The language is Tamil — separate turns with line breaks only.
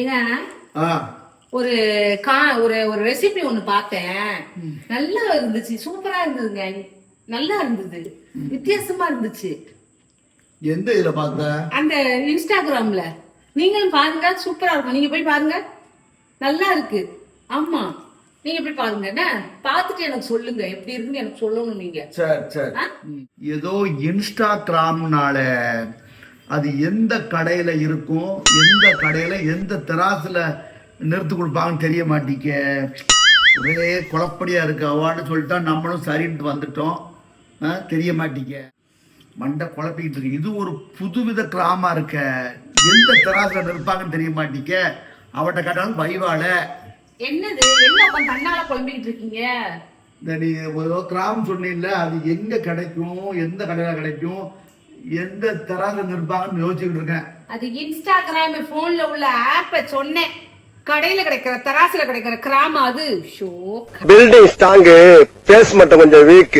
ஏங்க ஒரு கா ஒரு ஒரு ரெசிபி ஒண்ணு பார்த்தேன். நல்லா இருந்துச்சு சூப்பரா இருந்ததுங்க. நல்லா இருந்தது. வித்தியாசமா இருந்துச்சு.
எந்த இதுல பார்த்த?
அந்த இன்ஸ்டாகிராம்ல. நீங்களும் பாருங்க சூப்பரா இருக்கும். நீங்க போய் பாருங்க. நல்லா இருக்கு. ஆமா. நீங்க போய் பாருங்க. என்ன? பார்த்துட்டு எனக்கு சொல்லுங்க. எப்படி இருக்குன்னு எனக்கு சொல்லணும் நீங்க.
சரி சரி? ஏதோ இன்ஸ்டாகிராம்னால அது எந்த கடையில இருக்கும் எந்த கடையில எந்த திராசுல நிறுத்து கொடுப்பாங்கன்னு தெரிய மாட்டீங்க ஒரே குழப்படியா இருக்கு. அவான்னு சொல்லிட்டா நம்மளும் சரின்ட்டு வந்துட்டோம். தெரிய மாட்டீங்க மண்டை குழப்பிக்கிட்டு இருக்கு. இது ஒரு புதுவித கிராமம் இருக்க. எந்த திராசுல நிற்பாங்கன்னு தெரிய மாட்டீங்க அவட்ட கேட்டாலும் வைவால
என்னது? என்ன தன்னால குழம்பிக்கிட்டு இருக்கீங்க?
இந்த நீ கிராமம் சொன்னீங்கல்ல அது எங்க கிடைக்கும்? எந்த கடையில கிடைக்கும்? எந்த தராக நிற்பாங்கன்னு யோசிச்சுக்கிட்டு இருக்கேன்.
அது இன்ஸ்டாகிராம் போன்ல உள்ள ஆப்ப சொன்னேன். கடையில கிடைக்கிற தராசுல கிடைக்கிற கிராமம் அது. ஷோ
பில்டிங் ஸ்ட்ராங்கு பேஸ் மட்டும் கொஞ்சம் வீக்